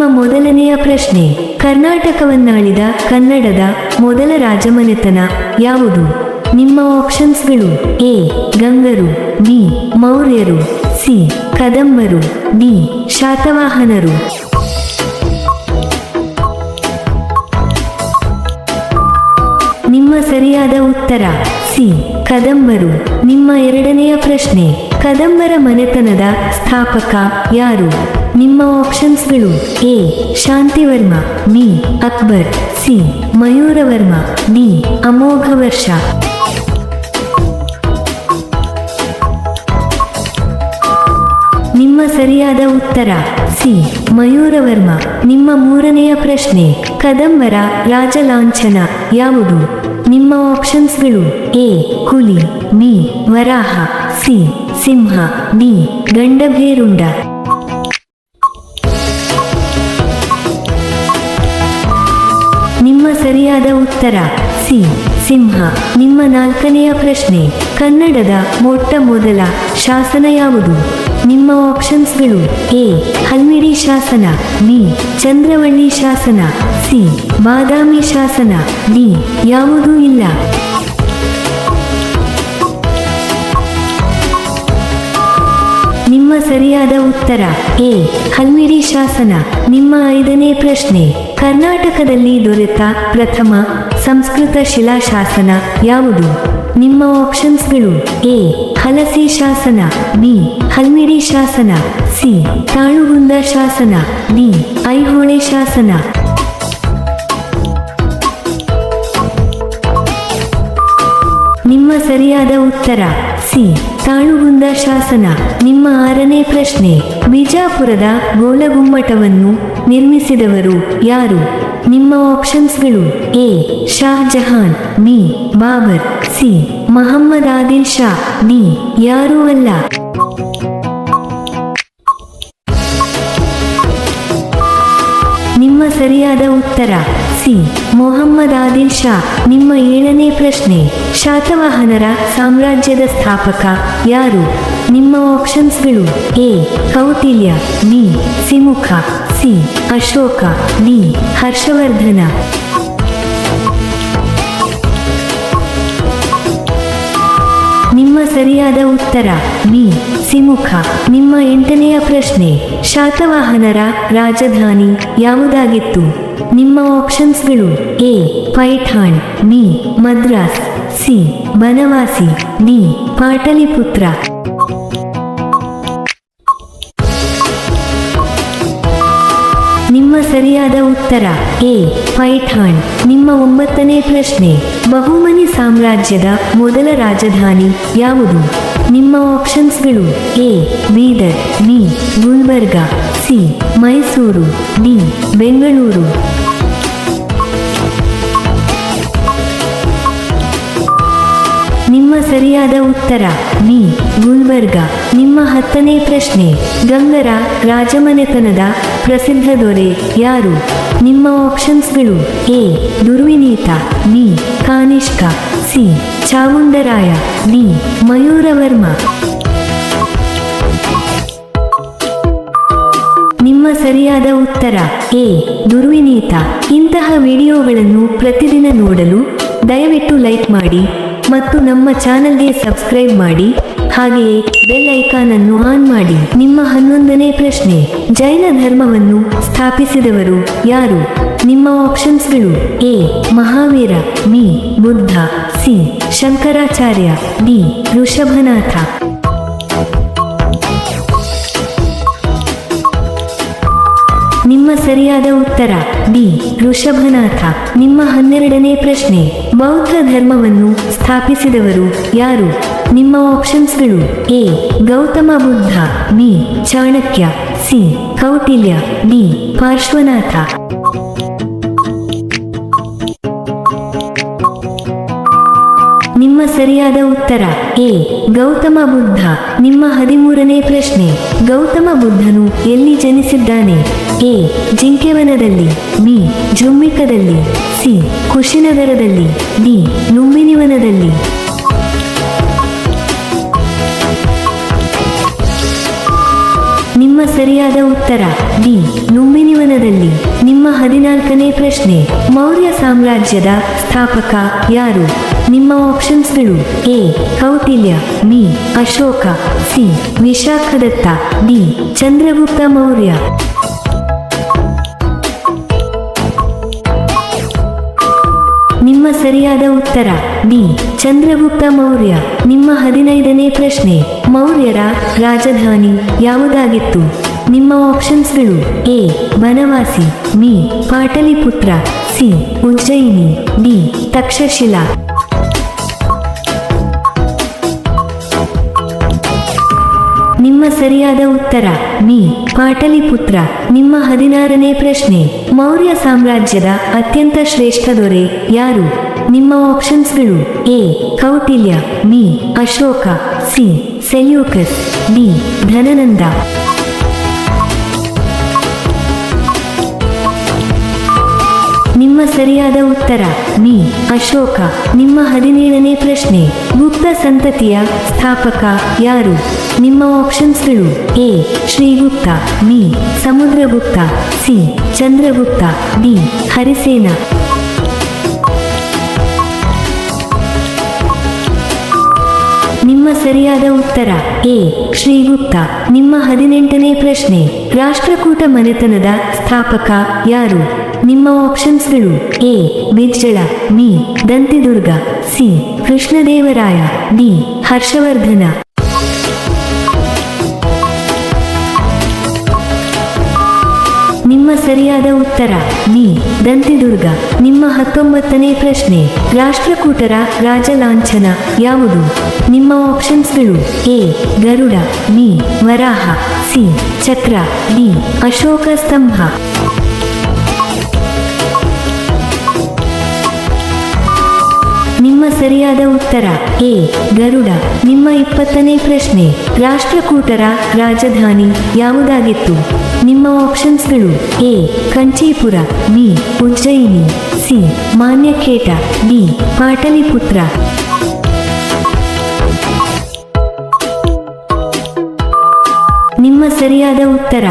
ನಿಮ್ಮ ಮೊದಲನೆಯ ಪ್ರಶ್ನೆ. ಕರ್ನಾಟಕವನ್ನಾಳಿದ ಕನ್ನಡದ ಮೊದಲ ರಾಜಮನೆತನ ಯಾವುದು? ನಿಮ್ಮ ಆಪ್ಷನ್ಸ್ಗಳು ಎ. ಗಂಗರು, ಬಿ. ಮೌರ್ಯರು, ಸಿ. ಕದಂಬರು, ಡಿ. ಶಾತವಾಹನರು. ನಿಮ್ಮ ಸರಿಯಾದ ಉತ್ತರ, ಸಿ. ಕದಂಬರು. ನಿಮ್ಮ ಎರಡನೆಯ ಪ್ರಶ್ನೆ. ಕದಂಬರ ಮನೆತನದ ಸ್ಥಾಪಕ ಯಾರು? ನಿಮ್ಮ ಆಪ್ಷನ್ಸ್ಗಳು A Shanti Varma B Akbar C Mayura Varma D Amoghavarsha ನಿಮ್ಮ ಸರಿಯಾದ ಉತ್ತರ ಸಿ ಮಯೂರವರ್ಮ. ನಿಮ್ಮ ಮೂರನೆಯ ಪ್ರಶ್ನೆ, ಕದಂಬರ, ರಾಜಲಾಂಛನ ಯಾವುದು? ನಿಮ್ಮ ಆಪ್ಷನ್ಸ್ಗಳು ಎ ಹುಲಿ ಬಿ ವರಾಹ ಸಿ ಸಿಂಹ ಡಿ ಗಂಡಭೇರುಂಡ. ಸರಿಯಾದ ಉತ್ತರ. ಸಿ. ಸಿಂಹ. ನಿಮ್ಮ ನಾಲ್ಕನೆಯ ಪ್ರಶ್ನೆ. ಕನ್ನಡದ ಮೊಟ್ಟ ಮೊದಲ ಶಾಸನ ಯಾವುದು? ನಿಮ್ಮ ಆಪ್ಷನ್ಸ್ಗಳು ಎ. ಹಲ್ಮಿಡಿ ಶಾಸನ, ಬಿ. ಚಂದ್ರವಳ್ಳಿ ಶಾಸನ, ಸಿ. ಬಾದಾಮಿ ಶಾಸನ, ಡಿ. ಯಾವುದೂ ಇಲ್ಲ. ನಿಮ್ಮ ಸರಿಯಾದ ಉತ್ತರ. ಎ. ಹಲ್ಮಿಡಿ ಶಾಸನ. ನಿಮ್ಮ ಐದನೇ ಪ್ರಶ್ನೆ. ಕರ್ನಾಟಕದಲ್ಲಿ ದೊರೆತ ಪ್ರಥಮ ಸಂಸ್ಕೃತ ಶಿಲಾಶಾಸನ ಯಾವುದು? ನಿಮ್ಮ ಆಪ್ಷನ್ಸ್ಗಳು ಎ. ಹಲಸಿ ಶಾಸನ. ಬಿ. ಹಲ್ಮಿಡಿ ಶಾಸನ. ಸಿ. ತಾಳುಗುಂದ ಶಾಸನ. ಡಿ. ಐಹೊಳೆ ಶಾಸನ. ನಿಮ್ಮ ಸರಿಯಾದ ಉತ್ತರ. ಸಿ. ತಾಳುಗುಂದ ಶಾಸನ, ನಿಮ್ಮ ಆರನೇ ಪ್ರಶ್ನೆ. ಬಿಜಾಪುರದ ಗೋಲಗುಮ್ಮಟವನ್ನು ನಿರ್ಮಿಸಿದವರು ಯಾರು? ನಿಮ್ಮ ಆಪ್ಷನ್ಸ್ಗಳು A Shah Jahan B, Babur, C, Muhammad Adil Shah, D, ಯಾರೂ ಅಲ್ಲ. ನಿಮ್ಮ ಸರಿಯಾದ ಉತ್ತರ. ಸಿ, ಮೊಹಮ್ಮದ್ ಆದಿಲ್ ಶಾ, ನಿಮ್ಮ ಏಳನೇ ಪ್ರಶ್ನೆ. ಶಾತವಾಹನರ ಸಾಮ್ರಾಜ್ಯದ ಸ್ಥಾಪಕ ಯಾರು? ನಿಮ್ಮ ಆಪ್ಷನ್ಸ್ಗಳು A Kautilya B, Simuka, C, Ashoka, D, Harshavardhana. ನಿಮ್ಮ ಸರಿಯಾದ ಉತ್ತರ ಬಿ, ಸಿಮುಖ. ನಿಮ್ಮ ಎಂಟನೆಯ ಪ್ರಶ್ನೆ, ಶಾತವಾಹನರ ರಾಜಧಾನಿ ಯಾವುದಾಗಿತ್ತು? ನಿಮ್ಮ ಆಪ್ಷನ್ಸ್ಗಳು A Paithan B Madras C Banavasi D Pataliputra ನಿಮ್ಮ ಸರಿಯಾದ ಉತ್ತರ ಎ ಪೈಠಾಣ್ ನಿಮ್ಮ ಒಂಬತ್ತನೇ ಪ್ರಶ್ನೆ, ಬಹುಮನಿ ಸಾಮ್ರಾಜ್ಯದ ಮೊದಲ ರಾಜಧಾನಿ ಯಾವುದು? ನಿಮ್ಮ ಆಪ್ಷನ್ಸ್ಗಳು A Bidar B Gulbarga C Mysuru D Bengaluru. ನಿಮ್ಮ ಸರಿಯಾದ ಉತ್ತರ ಬಿ ಗುಲ್ಬರ್ಗ. ನಿಮ್ಮ ಹತ್ತನೇ ಪ್ರಶ್ನೆ, ಗಂಗರ ರಾಜಮನೆತನದ ಪ್ರಸಿದ್ಧ ದೊರೆ ಯಾರು? ನಿಮ್ಮ ಆಪ್ಷನ್ಸ್ಗಳು A Durvinita B Kanishka. C, Chavundaraya, D, Mayuravarma. ನಿಮ್ಮ ಸರಿಯಾದ ಉತ್ತರ, ಎ, ದುರ್ವಿನೀತ. ಇಂತಹ ವಿಡಿಯೋಗಳನ್ನು ಪ್ರತಿದಿನ ನೋಡಲು ದಯವಿಟ್ಟು ಲೈಕ್ ಮಾಡಿ ಮತ್ತು ನಮ್ಮ ಚಾನಲ್ಗೆ ಸಬ್ಸ್ಕ್ರೈಬ್ ಮಾಡಿ, ಹಾಗೆಯೇ ಬೆಲ್ ಐಕಾನ್ ಅನ್ನು ಆನ್ ಮಾಡಿ. ನಿಮ್ಮ ಹನ್ನೊಂದನೇ ಪ್ರಶ್ನೆ, ಜೈನ ಧರ್ಮವನ್ನು ಸ್ಥಾಪಿಸಿದವರು ಯಾರು? ನಿಮ್ಮ ಆಪ್ಷನ್ಸ್ಗಳು A Mahavira B Buddha C Shankaracharya D Rishabhanatha. ನಿಮ್ಮ ಸರಿಯಾದ ಉತ್ತರ ಡಿ ಋಷಭನಾಥ. ನಿಮ್ಮ ಹನ್ನೆರಡನೇ ಪ್ರಶ್ನೆ, ಬೌದ್ಧ ಧರ್ಮವನ್ನು ಸ್ಥಾಪಿಸಿದವರು ಯಾರು? ನಿಮ್ಮ ಆಪ್ಷನ್ಸ್ಗಳು A Gautama Buddha B Chanakya C Kautilya D Parshvanatha. ಸರಿಯಾದ ಉತ್ತರ. ಎ. ಗೌತಮ ಬುದ್ಧ. ನಿಮ್ಮ ಹದಿಮೂರನೇ ಪ್ರಶ್ನೆ. ಗೌತಮ ಬುದ್ಧನು ಎಲ್ಲಿ ಜನಿಸಿದ್ದಾನೆ? ಎ. ಜಿಂಕೆವನದಲ್ಲಿ. ಬಿ. ಜುಮ್ಮಿಕದಲ್ಲಿ. ಸಿ. ಕುಶಿನಗರದಲ್ಲಿ. ಡಿ. ಲುಂಬಿನಿವನದಲ್ಲಿ ಉತ್ತರ. ಡಿ. ನಿಮ್ಮ ಹದಿನಾಲ್ಕನೇ ಪ್ರಶ್ನೆ. ಮೌರ್ಯ ಸಾಮ್ರಾಜ್ಯದ ಸ್ಥಾಪಕ ಯಾರು? ನಿಮ್ಮ ಆಪ್ಷನ್ಸ್ಗಳು A. Kautilya. B. Ashoka. C. Vishakhadatta. D. Chandragupta Maurya. ನಿಮ್ಮ ಸರಿಯಾದ ಉತ್ತರ. ಡಿ. ಚಂದ್ರಗುಪ್ತ ಮೌರ್ಯ. ನಿಮ್ಮ ಹದಿನೈದನೇ ಪ್ರಶ್ನೆ. ಮೌರ್ಯರ ರಾಜಧಾನಿ ಯಾವುದಾಗಿತ್ತು? ನಿಮ್ಮ ಆಪ್ಷನ್ಸ್ಗಳು A Banavasi B, Pataliputra, C, Ujjaini, D, Takshashila. ನಿಮ್ಮ ಸರಿಯಾದ ಉತ್ತರ, ಬಿ, ಪಾಟಲಿಪುತ್ರ. ನಿಮ್ಮ ಹದಿನಾರನೇ ಪ್ರಶ್ನೆ, ಮೌರ್ಯ ಸಾಮ್ರಾಜ್ಯದ ಅತ್ಯಂತ ಶ್ರೇಷ್ಠ ದೊರೆ ಯಾರು? ನಿಮ್ಮ ಆಪ್ಷನ್ಸ್ಗಳು A, Kautilya, B, Ashoka, C, Seleucus, D, Dhanananda. ನಿಮ್ಮ ಸರಿಯಾದ ಉತ್ತರ, ಮೀ, ಅಶೋಕ. ನಿಮ್ಮ ಹದಿನೇಳನೇ ಪ್ರಶ್ನೆ, ಗುಪ್ತ ಸಂತತಿಯ ಸ್ಥಾಪಕ ಯಾರು? ನಿಮ್ಮ ಆಪ್ಷನ್ಸ್ಗಳು A, Shrigupta B Samudragupta, C, Chandragupta, D, Harisena. ನಿಮ್ಮ ಸರಿಯಾದ ಉತ್ತರ, ಎ, ಶ್ರೀಗುಪ್ತ. ನಿಮ್ಮ ಹದಿನೆಂಟನೇ ಪ್ರಶ್ನೆ, ರಾಷ್ಟ್ರಕೂಟ ಮನೆತನದ ಸ್ಥಾಪಕ ಯಾರು? ನಿಮ್ಮ ಆಪ್ಷನ್ಸ್ಗಳು A Bijjala B, Dantidurga, C, Krishnadevaraya, D, Harshavardhana. ನಿಮ್ಮ ಸರಿಯಾದ ಉತ್ತರ, ಬಿ, ದಂತಿದುರ್ಗ. ನಿಮ್ಮ ಹತ್ತೊಂಬತ್ತನೇ ಪ್ರಶ್ನೆ, ರಾಷ್ಟ್ರಕೂಟರ ರಾಜಲಾಂಛನ ಯಾವುದು? ನಿಮ್ಮ ಆಪ್ಷನ್ಸ್ಗಳು A, Garuda, B, Varaha, C, ಚಕ್ರ, ಡಿ, ಅಶೋಕ ಸ್ತಂಭ. ಸರಿಯಾದ ಉತ್ತರ. ಎ. ಗರುಡ. ನಿಮ್ಮ ಇಪ್ಪತ್ತನೇ ಪ್ರಶ್ನೆ. ರಾಷ್ಟ್ರಕೂಟರ ರಾಜಧಾನಿ ಯಾವುದಾಗಿತ್ತು? ನಿಮ್ಮ ಆಪ್ಷನ್ಸ್ಗಳು. A. Kanchipura. B. Ujjaini. C. Manyakheta D. Pataliputra. ನಿಮ್ಮ ಸರಿಯಾದ ಉತ್ತರ.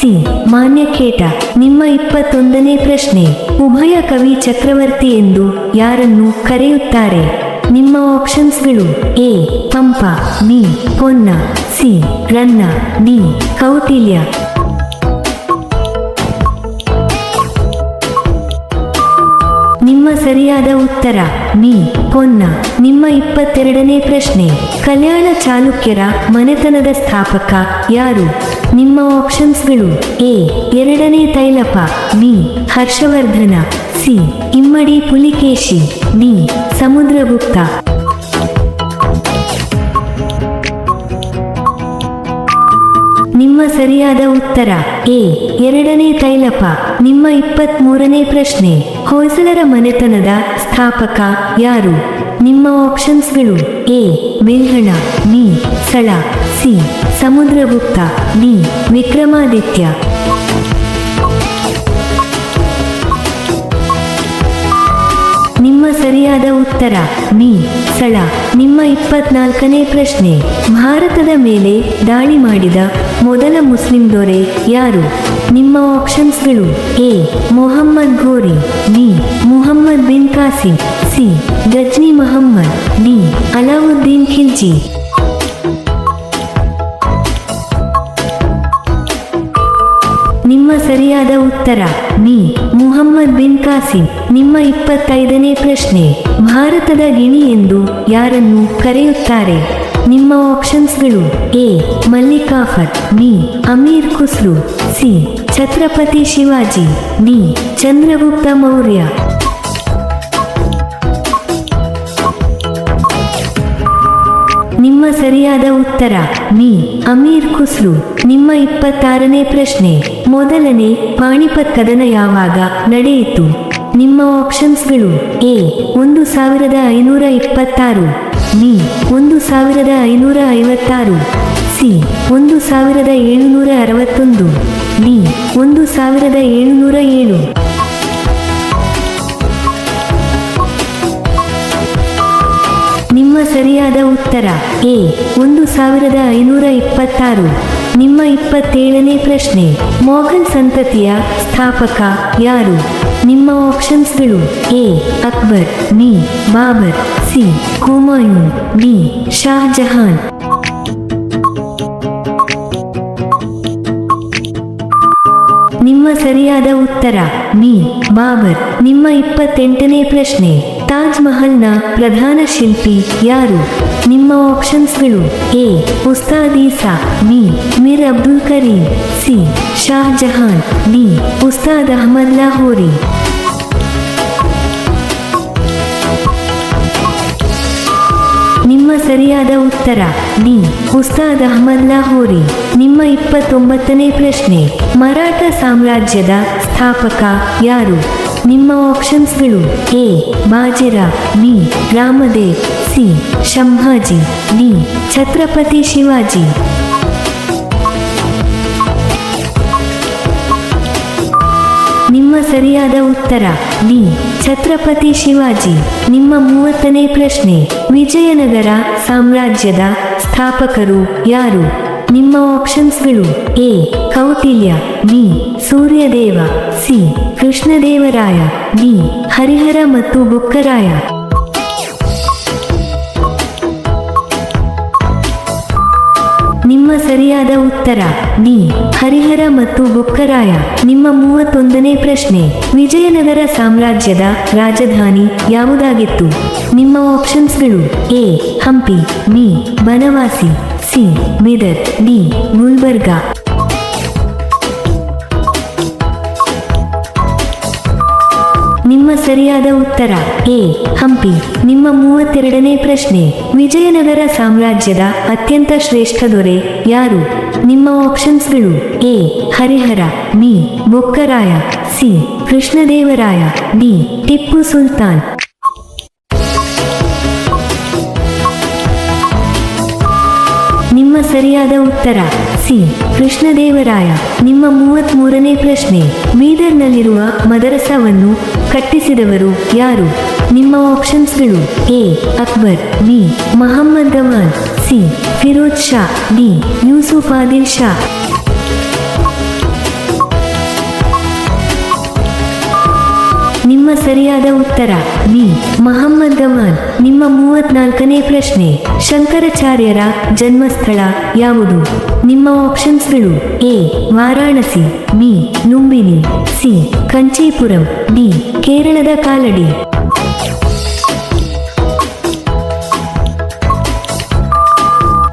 ಸಿ. ಮಾನ್ಯ ಕೇಟ ನಿಮ್ಮ ಇಪ್ಪತ್ತೊಂದನೇ ಪ್ರಶ್ನೆ. ಉಭಯ ಕವಿ ಚಕ್ರವರ್ತಿ ಎಂದು ಯಾರನ್ನು ಕರೆಯುತ್ತಾರೆ? ನಿಮ್ಮ ಆಪ್ಷನ್ಸ್ಗಳು A. Pampa B. Honna, C. Ranna, D. Kautilya. ನಿಮ್ಮ ಸರಿಯಾದ ಉತ್ತರ, ಮೀ, ಪೊನ್ನ. ನಿಮ್ಮ ಇಪ್ಪತ್ತೆರಡನೇ ಪ್ರಶ್ನೆ, ಕಲ್ಯಾಣ ಚಾಲುಕ್ಯರ ಮನೆತನದ ಸ್ಥಾಪಕ ಯಾರು? ನಿಮ್ಮ ಆಪ್ಷನ್ಸ್ಗಳು ಎ, ಎರಡನೇ ತೈಲಪ ಬಿ ಹರ್ಷವರ್ಧನ, ಸಿ, ಇಮ್ಮಡಿ ಪುಲಿಕೇಶಿ, ಡಿ, ಸಮುದ್ರಗುಪ್ತ. ನಿಮ್ಮ ಸರಿಯಾದ ಉತ್ತರ. ಎ. ಎರಡನೇ ತೈಲಪ. ನಿಮ್ಮ ಇಪ್ಪತ್ತ್ ಮೂರನೇ ಪ್ರಶ್ನೆ. ಹೊಯ್ಸಳರ ಮನೆತನದ ಸ್ಥಾಪಕ ಯಾರು? ನಿಮ್ಮ ಆಪ್ಷನ್ಸ್ಗಳು A. Vengana B. Sala, C. Samudragupta, D. Vikramaditya. ಸರಿಯಾದ ಉತ್ತರ, ಮೀ, ಸಳ, ನಿಮ್ಮ ಇಪ್ಪತ್ನಾಲ್ಕನೇ ಪ್ರಶ್ನೆ. ಭಾರತದ ಮೇಲೆ ದಾಳಿ ಮಾಡಿದ ಮೊದಲ ಮುಸ್ಲಿಂ ದೊರೆ ಯಾರು? ನಿಮ್ಮ ಆಪ್ಷನ್ಸ್ಗಳು A, Mohammed Ghori, B, Muhammad bin Qasim, C, Ghazni Mohammed, D, Alauddin Khilji. ನಿಮ್ಮ ಸರಿಯಾದ ಉತ್ತರ. ನೀ ಮುಹಮ್ಮದ್ ಬಿನ್ ಕಾಸಿಂ. ನಿಮ್ಮ ಇಪ್ಪತ್ತೈದನೇ ಪ್ರಶ್ನೆ. ಭಾರತದ ಗಿಣಿ ಎಂದು ಯಾರನ್ನು ಕರೆಯುತ್ತಾರೆ? ನಿಮ್ಮ ಆಪ್ಷನ್ಸ್ಗಳು A. Malik Kafur B. Amir Khusrau, C. Chhatrapati Shivaji, D. Chandragupta Maurya. ನಿಮ್ಮ ಸರಿಯಾದ ಉತ್ತರ, ಮಿ. ಅಮೀರ್ ಖುಸ್ರು. ನಿಮ್ಮ ಇಪ್ಪತ್ತಾರನೇ ಪ್ರಶ್ನೆ. ಮೊದಲನೇ, ಪಾಣಿಪತ್ ಕದನ ಯಾವಾಗ ನಡೆಯಿತು? ನಿಮ್ಮ ಆಪ್ಷನ್ಸ್ಗಳು, ಎ. ಒಂದು ಸಾವಿರದ ಐನೂರ ಇಪ್ಪತ್ತಾರು ಬಿ ಒಂದು ಸಾವಿರದ ಐನೂರ ಐವತ್ತಾರು, ಸಿ. ಒಂದು ಸಾವಿರದ ಏಳುನೂರ ಅರವತ್ತೊಂದು, ಡಿ. ಒಂದು ಸಾವಿರದ ಏಳುನೂರ ಏಳು. ನಿಮ್ಮ ಸರಿಯಾದ ಉತ್ತರ ಎ ಒಂದು ಸಾವಿರದ ಐನೂರ ಇಪ್ಪತ್ತಾರು. ನಿಮ್ಮ ಇಪ್ಪತ್ತೇಳನೇ ಪ್ರಶ್ನೆ. ಮೊಘಲ್ ಸಂತತಿಯ ಸ್ಥಾಪಕ ಯಾರು? ನಿಮ್ಮ ಆಪ್ಷನ್ಸ್ಗಳು A, Akbar, B, Babur, C, Humayun, D Shah Jahan ನಿಮ್ಮ ಸರಿಯಾದ ಉತ್ತರ, ಬಿ, ಬಾಬರ್. ನಿಮ್ಮ ಇಪ್ಪತ್ತೆಂಟನೇ ಪ್ರಶ್ನೆ. ತಾಜ್ ಮಹಲ್ನ ಪ್ರಧಾನ ಶಿಲ್ಪಿ ಯಾರು? ನಿಮ್ಮ ಆಪ್ಷನ್ಸ್ಗಳು A. Ustad Isa B. Mir Abdul Karim. C. Shah Jahan. D. Ustad Ahmad Lahori. ನಿಮ್ಮ ಸರಿಯಾದ ಉತ್ತರ ಡಿ. ಉಸ್ತಾದ್ ಅಹಮದ್ ಲಾಹೋರಿ. ನಿಮ್ಮ ಇಪ್ಪತ್ತೊಂಬತ್ತನೇ ಪ್ರಶ್ನೆ. ಮರಾಠ ಸಾಮ್ರಾಜ್ಯದ ಸ್ಥಾಪಕ ಯಾರು? ನಿಮ್ಮ ಆಪ್ಷನ್ಸ್ಗಳು A, Bajirao, B, Ramdev, C, Sambhaji, D, Chhatrapati Shivaji. ನಿಮ್ಮ ಸರಿಯಾದ ಉತ್ತರ, ಡಿ, ಛತ್ರಪತಿ ಶಿವಾಜಿ. ನಿಮ್ಮ ಮೂವತ್ತನೇ ಪ್ರಶ್ನೆ, ವಿಜಯನಗರ ಸಾಮ್ರಾಜ್ಯದ ಸ್ಥಾಪಕರು ಯಾರು? ನಿಮ್ಮ ಆಪ್ಷನ್ಸ್ಗಳು A, Kautilya, B, Suryadeva, C, Krishnadevaraya, D, Harihara ಮತ್ತು ಬುಕ್ಕರಾಯ. ನಿಮ್ಮ ಸರಿಯಾದ ಉತ್ತರ, ಡಿ, ಹರಿಹರ ಮತ್ತು ಬುಕ್ಕರಾಯ. ನಿಮ್ಮ ಮೂವತ್ತೊಂದನೇ ಪ್ರಶ್ನೆ, ವಿಜಯನಗರ ಸಾಮ್ರಾಜ್ಯದ ರಾಜಧಾನಿ ಯಾವುದಾಗಿತ್ತು? ನಿಮ್ಮ ಆಪ್ಷನ್ಸ್ಗಳು A, Hampi, B, Banavasi. C ಮೇದರ್ D, Gulbarga. ನಿಮ್ಮ ಸರಿಯಾದ ಉತ್ತರ, ಎ, ಹಂಪಿ. ನಿಮ್ಮ ಮೂವತ್ತೆರಡನೇ ಪ್ರಶ್ನೆ, ವಿಜಯನಗರ ಸಾಮ್ರಾಜ್ಯದ ಅತ್ಯಂತ ಶ್ರೇಷ್ಠ ದೊರೆ ಯಾರು? ನಿಮ್ಮ ಆಪ್ಷನ್ಸ್ಗಳು A, Harihara, B, Bukkaraya, C, Krishnadevaraya, D, Tipu Sultan. ಸರಿಯಾದ ಉತ್ತರ. ಸಿ. ಕೃಷ್ಣದೇವರಾಯ. ನಿಮ್ಮ ಮೂವತ್ತ್ ಮೂರನೇ ಪ್ರಶ್ನೆ. ಬೀದರ್ನಲ್ಲಿರುವ ಮದರಸವನ್ನು ಕಟ್ಟಿಸಿದವರು ಯಾರು? ನಿಮ್ಮ ಆಪ್ಷನ್ಸ್ಗಳು A. Akbar, B. Mahmud Gawan C. Firoz Shah, D. Yusuf Adil Shah. ನಿಮ್ಮ ಸರಿಯಾದ ಉತ್ತರ, ಬಿ. ಮಹಮ್ಮದ್ ಗವಾನ್ ನಿಮ್ಮ ಮೂವತ್ನಾಲ್ಕನೇ ಪ್ರಶ್ನೆ. ಶಂಕರಾಚಾರ್ಯರ ಜನ್ಮಸ್ಥಳ ಯಾವುದು? ನಿಮ್ಮ ಆಪ್ಷನ್ಸ್ಗಳು A, Varanasi, B Lumbini C, Kanchipuram, D, ಕೇರಳದ ಕಾಲಡಿ.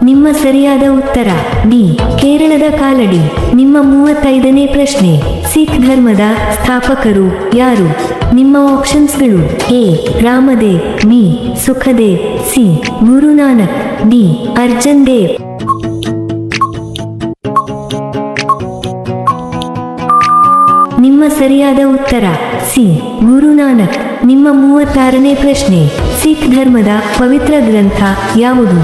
ನಿಮ್ಮ ಸರಿಯಾದ ಉತ್ತರ, ಡಿ, ಕೇರಳದ ಕಾಲಡಿ. ನಿಮ್ಮ ಮೂವತ್ತೈದನೇ ಪ್ರಶ್ನೆ, ಸಿಖ್ ಧರ್ಮದ ಸ್ಥಾಪಕರು ಯಾರು? ನಿಮ್ಮ ಆಪ್ಷನ್ಸ್ಗಳು A Ramdev B Sukhdev C, Guru Nanak, D Arjan Dev ನಿಮ್ಮ ಸರಿಯಾದ ಉತ್ತರ, ಸಿ, ಗುರುನಾನಕ್. ನಿಮ್ಮ ಮೂವತ್ತಾರನೇ ಪ್ರಶ್ನೆ, ಸಿಖ್ ಧರ್ಮದ ಪವಿತ್ರ ಗ್ರಂಥ ಯಾವುದು?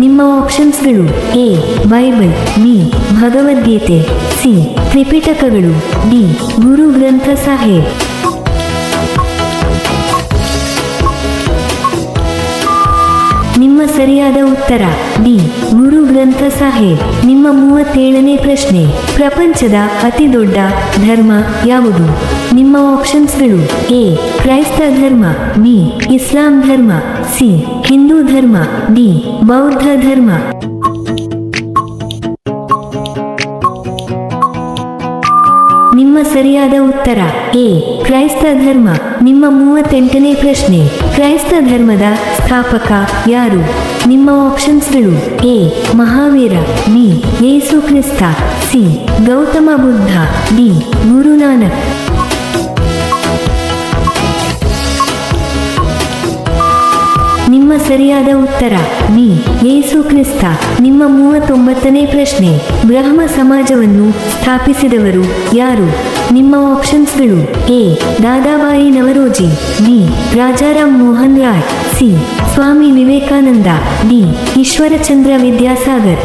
ನಿಮ್ಮ ಆಪ್ಷನ್ಸ್ಗಳು A, Bible, B, Bhagavad Gita, C, ತ್ರಿಪಿಟಕಗಳು, D Guru Granth Sahib. ನಿಮ್ಮ ಸರಿಯಾದ ಉತ್ತರ. ಡಿ. ಗುರು ಗ್ರಂಥ ಸಾಹೇಬ್ ನಿಮ್ಮ ಮೂವತ್ತೇಳನೇ ಪ್ರಶ್ನೆ. ಪ್ರಪಂಚದ ಅತಿ ದೊಡ್ಡ ಧರ್ಮ ಯಾವುದು? ನಿಮ್ಮ ಆಪ್ಷನ್ಸ್ಗಳು. ಎ. ಕ್ರೈಸ್ತ ಧರ್ಮ. ಬಿ. ಇಸ್ಲಾಂ ಧರ್ಮ. ಸಿ. ಹಿಂದೂ ಧರ್ಮ. ಡಿ. ಬೌದ್ಧ ಧರ್ಮ. ನಿಮ್ಮ ಸರಿಯಾದ ಉತ್ತರ. ಎ. ಕ್ರೈಸ್ತ ಧರ್ಮ. ನಿಮ್ಮ ಮೂವತ್ತೆಂಟನೇ ಪ್ರಶ್ನೆ. ಕ್ರೈಸ್ತ ಧರ್ಮದ ಸ್ಥಾಪಕ ಯಾರು? ನಿಮ್ಮ ಆಪ್ಷನ್ಸ್ಗಳು. A. Mahavira. B. Yesu Krista. C. Gautama Buddha. D. Guru Nanak. ನಿಮ್ಮ ಸರಿಯಾದ ಉತ್ತರ. ನೀ, ಯೇಸು ಕ್ರಿಸ್ತ, ನಿಮ್ಮ ಮೂವತ್ತೊಂಬತ್ತನೇ ಪ್ರಶ್ನೆ. ಬ್ರಹ್ಮ ಸಮಾಜವನ್ನು ಸ್ಥಾಪಿಸಿದವರು ಯಾರು? ನಿಮ್ಮ ಆಪ್ಷನ್ಸ್ಗಳು A, Dadabhai Naoroji, B Rajaram Mohan Roy, C, Swami Vivekananda, D, Ishwarchandra Vidyasagar.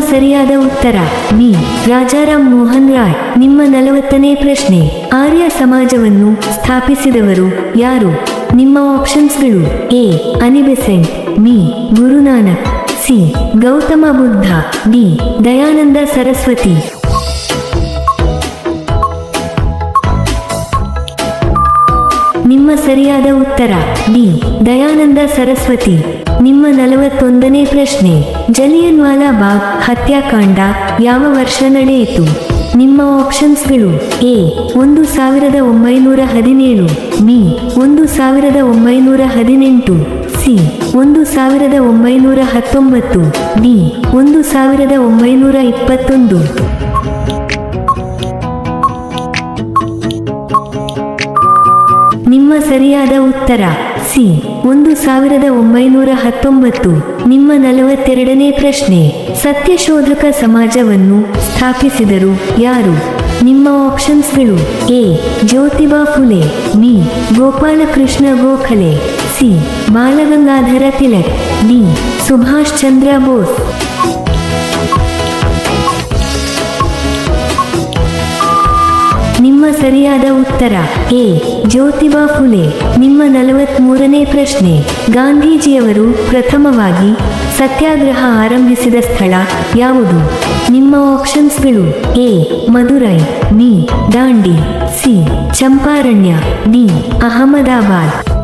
ಸರಿಯಾದ ಉತ್ತರ. ಬಿ ರಾಜಾರಾಮ್ ಮೋಹನ್ ರಾಯ್. ನಿಮ್ಮ ನಲವತ್ತನೇ ಪ್ರಶ್ನೆ. ಆರ್ಯ ಸಮಾಜವನ್ನು ಸ್ಥಾಪಿಸಿದವರು ಯಾರು? ನಿಮ್ಮ ಆಪ್ಷನ್ಸ್ಗಳು A. Annie Besant B Guru Nanak, C. Gautama Buddha, D. Dayananda Saraswati. ನಿಮ್ಮ ಸರಿಯಾದ ಉತ್ತರ. ಡಿ. ದಯಾನಂದ ಸರಸ್ವತಿ. ನಿಮ್ಮ ನಲವತ್ತೊಂದನೇ ಪ್ರಶ್ನೆ. ಜಲಿಯನ್ ವಾಲಾ ಬಾಗ್ ಹತ್ಯಾಕಾಂಡ ಯಾವ ವರ್ಷ ನಡೆಯಿತು? ನಿಮ್ಮ ಆಪ್ಷನ್ಸ್ಗಳು. ಎ. ಒಂದು ಸಾವಿರದ ಒಂಬೈನೂರ ಹದಿನೇಳು. ಬಿ. ಒಂದು ಸಾವಿರದ ಒಂಬೈನೂರ ಹದಿನೆಂಟು. ಸಿ. ಒಂದು ಸಾವಿರದ ಒಂಬೈನೂರ ಹತ್ತೊಂಬತ್ತು. ಡಿ. ಒಂದು ಸಾವಿರದ ಒಂಬೈನೂರ ಇಪ್ಪತ್ತೊಂದು. ನಿಮ್ಮ ಸರಿಯಾದ ಉತ್ತರ. ಸಿ. ಒಂದು ಸಾವಿರದ ಒಂಬೈನೂರ ಹತ್ತೊಂಬತ್ತು. ನಿಮ್ಮ ನಲವತ್ತೆರಡನೇ ಪ್ರಶ್ನೆ. ಸತ್ಯಶೋಧಕ ಸಮಾಜವನ್ನು ಸ್ಥಾಪಿಸಿದರು ಯಾರು? ನಿಮ್ಮ ಆಪ್ಷನ್ಸ್ಗಳು A. Jyotiba Phule. B. Gopalakrishna Gokhale. C. Balagangadhar Tilak. D. Subhash Chandra Bose. ನಿಮ್ಮ ಸರಿಯಾದ ಉತ್ತರ. ಎ. ಜ್ಯೋತಿಬಾ ಫುಲೆ. ನಿಮ್ಮ ನಲವತ್ಮೂರನೇ ಪ್ರಶ್ನೆ. ಗಾಂಧೀಜಿಯವರು ಪ್ರಥಮವಾಗಿ ಸತ್ಯಾಗ್ರಹ ಆರಂಭಿಸಿದ ಸ್ಥಳ ಯಾವುದು? ನಿಮ್ಮ ಆಪ್ಷನ್ಸ್ಗಳು A. Madurai B. Dandi, C. Champaran, D. Ahmedabad.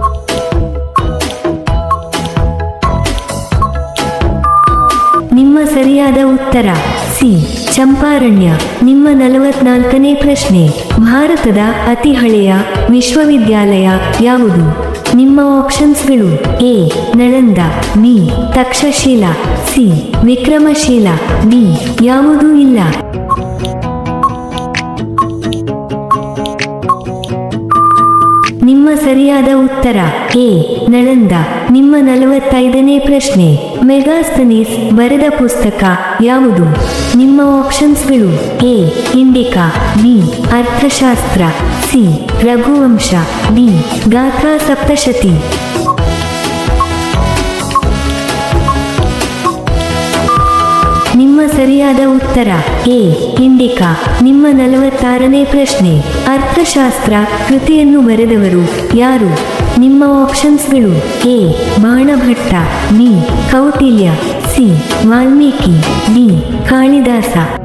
ನಿಮ್ಮ ಸರಿಯಾದ ಉತ್ತರ. ಸಿ, ಚಂಪಾರಣ್ಯ. ನಿಮ್ಮ ನಲವತ್ನಾಲ್ಕನೇ ಪ್ರಶ್ನೆ. ಭಾರತದ ಅತಿ ಹಳೆಯ ವಿಶ್ವವಿದ್ಯಾಲಯ ಯಾವುದು? ನಿಮ್ಮ ಆಪ್ಷನ್ಸ್ಗಳು A, Nalanda, B, Takshashila, C, Vikramashila, D, ಯಾವುದೂ ಇಲ್ಲ. ನಿಮ್ಮ ಸರಿಯಾದ ಉತ್ತರ ಎ, ನಳಂದ. ನಿಮ್ಮ ನಲವತ್ತೈದನೇ ಪ್ರಶ್ನೆ. ಮೆಗಾಸ್ತನೀಸ್ ಬರೆದ ಪುಸ್ತಕ ಯಾವುದು? ನಿಮ್ಮ ಆಪ್ಷನ್ಸ್ಗಳು A, Indica, B, Arthashastra, C, Raghuvamsha, D Gatha Saptashati. ನಿಮ್ಮ ಸರಿಯಾದ ಉತ್ತರ ಎ, ಇಂಡಿಕಾ. ನಿಮ್ಮ ನಲವತ್ತಾರನೇ ಪ್ರಶ್ನೆ. ಅರ್ಥಶಾಸ್ತ್ರ ಕೃತಿಯನ್ನು ಬರೆದವರು ಯಾರು? ನಿಮ್ಮ ಆಪ್ಷನ್ಸ್ಗಳು A Banabhatta B Kautilya C Valmiki D Kalidasa.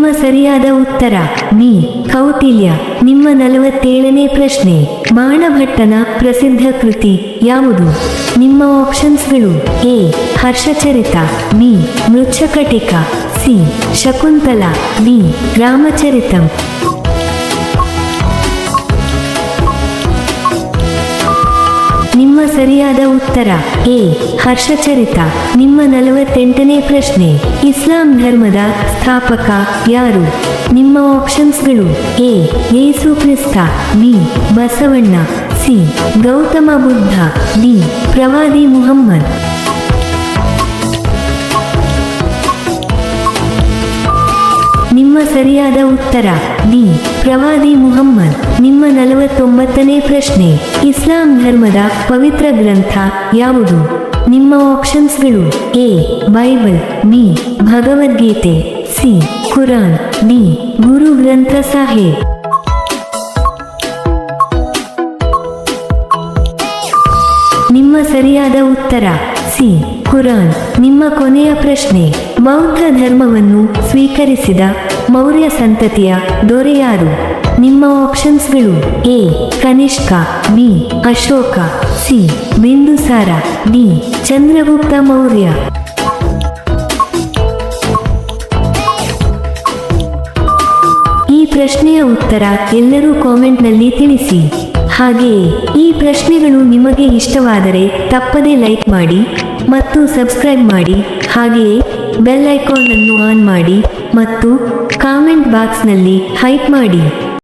ನಿಮ್ಮ ಸರಿಯಾದ ಉತ್ತರ. ಮೀ. ಕೌಟಿಲ್ಯ. ನಿಮ್ಮ ನಲವತ್ತೇಳನೇ ಪ್ರಶ್ನೆ. ಬಾಣಭಟ್ಟನ ಪ್ರಸಿದ್ಧ ಕೃತಿ ಯಾವುದು? ನಿಮ್ಮ ಆಪ್ಷನ್ಸ್ಗಳು A. Harshacharita. B Mrichchhakatika. C. Shakuntala. D Ramacharitam. ನಿಮ್ಮ ಸರಿಯಾದ ಉತ್ತರ. ಎ. ಹರ್ಷಚರಿತ. ನಿಮ್ಮ ನಲವತ್ತೆಂಟನೇ ಪ್ರಶ್ನೆ. ಇಸ್ಲಾಂ ಧರ್ಮದ ಸ್ಥಾಪಕ ಯಾರು? ನಿಮ್ಮ ಆಪ್ಷನ್ಸ್ಗಳು. A. Yesu Krista. B. Basavanna. C. Gautama Buddha. D. ಪ್ರವಾದಿ ಮುಹಮ್ಮದ್. ನಿಮ್ಮ ಸರಿಯಾದ ಉತ್ತರ. ಡಿ ಪ್ರವಾದಿ ಮುಹಮ್ಮದ್. ನಿಮ್ಮ ನಲವತ್ತೊಂಬತ್ತನೇ ಪ್ರಶ್ನೆ. ಇಸ್ಲಾಂ ಧರ್ಮದ ಪವಿತ್ರ ಗ್ರಂಥ ಯಾವುದು? ನಿಮ್ಮ ಆಪ್ಷನ್ಸ್ಗಳು A, Bible, B, Bhagavad Gita, C, Quran, D, Guru Granth Sahib. ನಿಮ್ಮ ಸರಿಯಾದ ಉತ್ತರ, ಸಿ, ಕುರಾನ್. ನಿಮ್ಮ ಕೊನೆಯ ಪ್ರಶ್ನೆ. ಬೌದ್ಧ ಧರ್ಮವನ್ನು ಸ್ವೀಕರಿಸಿದ ಮೌರ್ಯ ಸಂತತಿಯ ದೊರೆಯಾರು? ನಿಮ್ಮ ಆಪ್ಷನ್ಸ್ಗಳು A, Kanishka, B, Ashoka, C, Bindusara, D, Chandragupta Maurya. ಈ ಪ್ರಶ್ನೆಯ ಉತ್ತರ ಎಲ್ಲರೂ ಕಾಮೆಂಟ್ನಲ್ಲಿ ತಿಳಿಸಿ. ಹಾಗೆಯೇ ಈ ಪ್ರಶ್ನೆಗಳು ನಿಮಗೆ ಇಷ್ಟವಾದರೆ ತಪ್ಪದೇ ಲೈಕ್ ಮಾಡಿ ಮತ್ತು ಸಬ್ಸ್ಕ್ರೈಬ್ ಮಾಡಿ. ಹಾಗೆಯೇ ಬೆಲ್ ಐಕಾನ್ ಅನ್ನು ಆನ್ ಮಾಡಿ ಮತ್ತು ಕಾಮೆಂಟ್ ಬಾಕ್ಸ್ನಲ್ಲಿ ಹೈಪ್ ಮಾಡಿ.